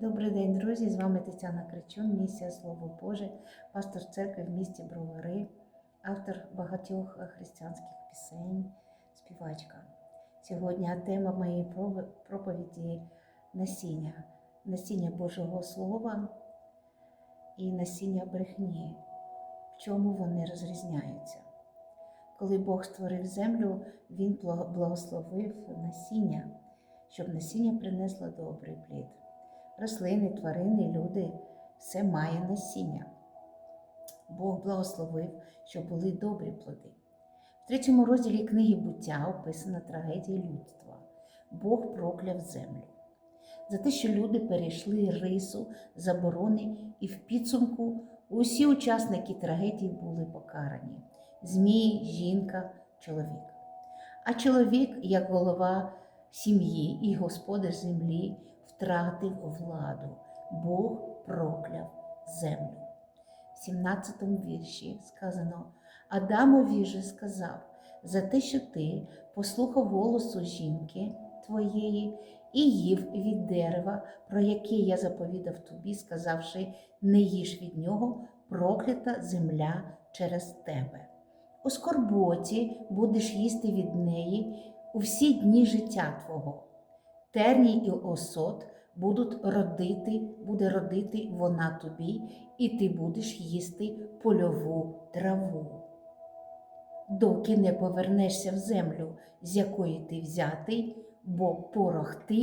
Добрий день, друзі! З вами Тетяна Кричун, місія Слово Боже, пастор церкви в місті Бровари, автор багатьох християнських пісень, співачка. Сьогодні тема моєї проповіді насіння, насіння Божого Слова і насіння брехні. В чому вони розрізняються? Коли Бог створив землю, Він благословив насіння, щоб насіння принесло добрий плід рослини, тварини, люди все має насіння. Бог благословив, щоб були добрі плоди. В третьому розділі книги буття описана трагедія людства. Бог прокляв землю. За те, що люди перейшли рису, заборони, і в підсумку усі учасники трагедії були покарані: змій, жінка, чоловік. А чоловік, як голова сім'ї і господар землі, втратив владу. Бог прокляв землю. В 17 вірші сказано: Адамові же сказав, за те, що ти послухав голосу жінки твоєї і їв від дерева, про яке я заповідав тобі, сказавши, не їж від нього, проклята земля через тебе. У скорботі будеш їсти від неї у всі дні життя твого. Терній і осот будуть родити, буде родити вона тобі, і ти будеш їсти польову траву. Доки не повернешся в землю, з якої ти взятий, бо порох ти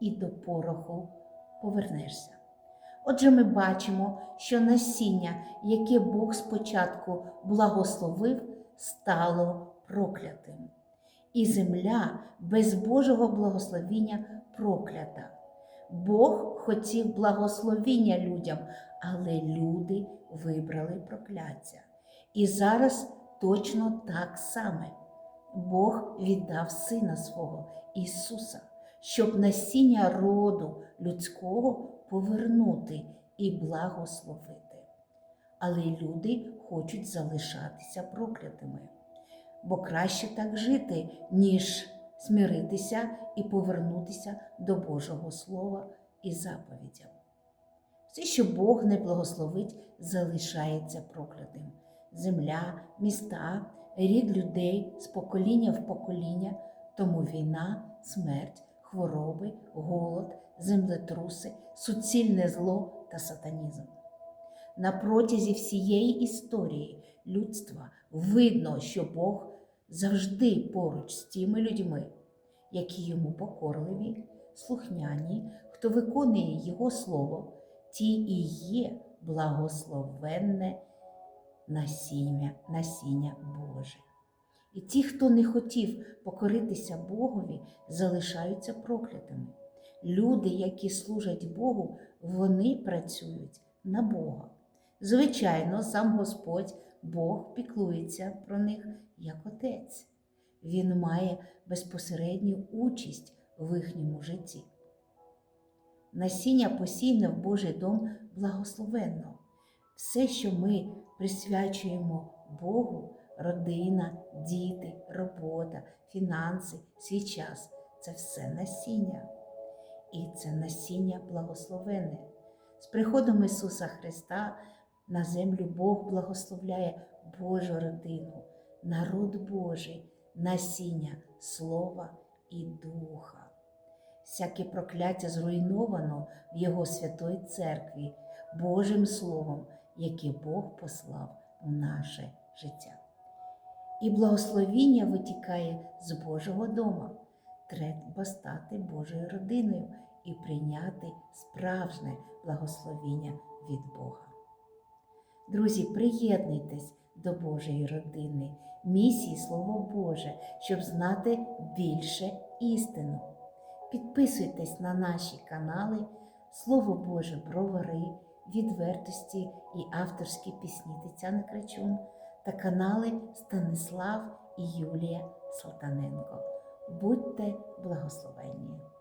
і до пороху повернешся. Отже, ми бачимо, що насіння, яке Бог спочатку благословив, стало проклятим. І земля без Божого благословіння проклята. Бог хотів благословіння людям, але люди вибрали прокляття. І зараз точно так саме. Бог віддав Сина свого Ісуса, щоб насіння роду людського повернути і благословити. Але люди хочуть залишатися проклятими, бо краще так жити, ніж смиритися і повернутися до Божого Слова і заповідям. Все, що Бог не благословить, залишається проклятим. Земля, міста, рід людей з покоління в покоління, тому війна, смерть, хвороби, голод, землетруси, суцільне зло та сатанізм. На протязі всієї історії людства видно, що Бог завжди поруч з тими людьми, які йому покорливі, слухняні, хто виконує Його Слово, ті і є благословенне насіння, насіння Боже. І ті, хто не хотів покоритися Богові, залишаються проклятими. Люди, які служать Богу, вони працюють на Бога. Звичайно, сам Господь Бог піклується про них як Отець. Він має безпосередню участь в їхньому житті. Насіння посійне в Божий дом благословенно. Все, що ми присвячуємо Богу, родина, діти, робота, фінанси, свій час це все насіння. І це насіння благословенне. З приходом Ісуса Христа на землю Бог благословляє Божу родину, народ Божий, насіння Слова і Духа. Всяке прокляття зруйновано в Його святої церкві Божим Словом, яке Бог послав в наше життя. І благословіння витікає з Божого дома. Треба стати Божою родиною і прийняти справжнє благословіння від Бога. Друзі, приєднуйтесь до Божої родини, місії Слово Боже, щоб знати більше істину. Підписуйтесь на наші канали Слово Боже Бровари, відвертості і авторські пісні Тетяни Крачун та канали Станислав і Юлія Салтаненко. Будьте благословенні!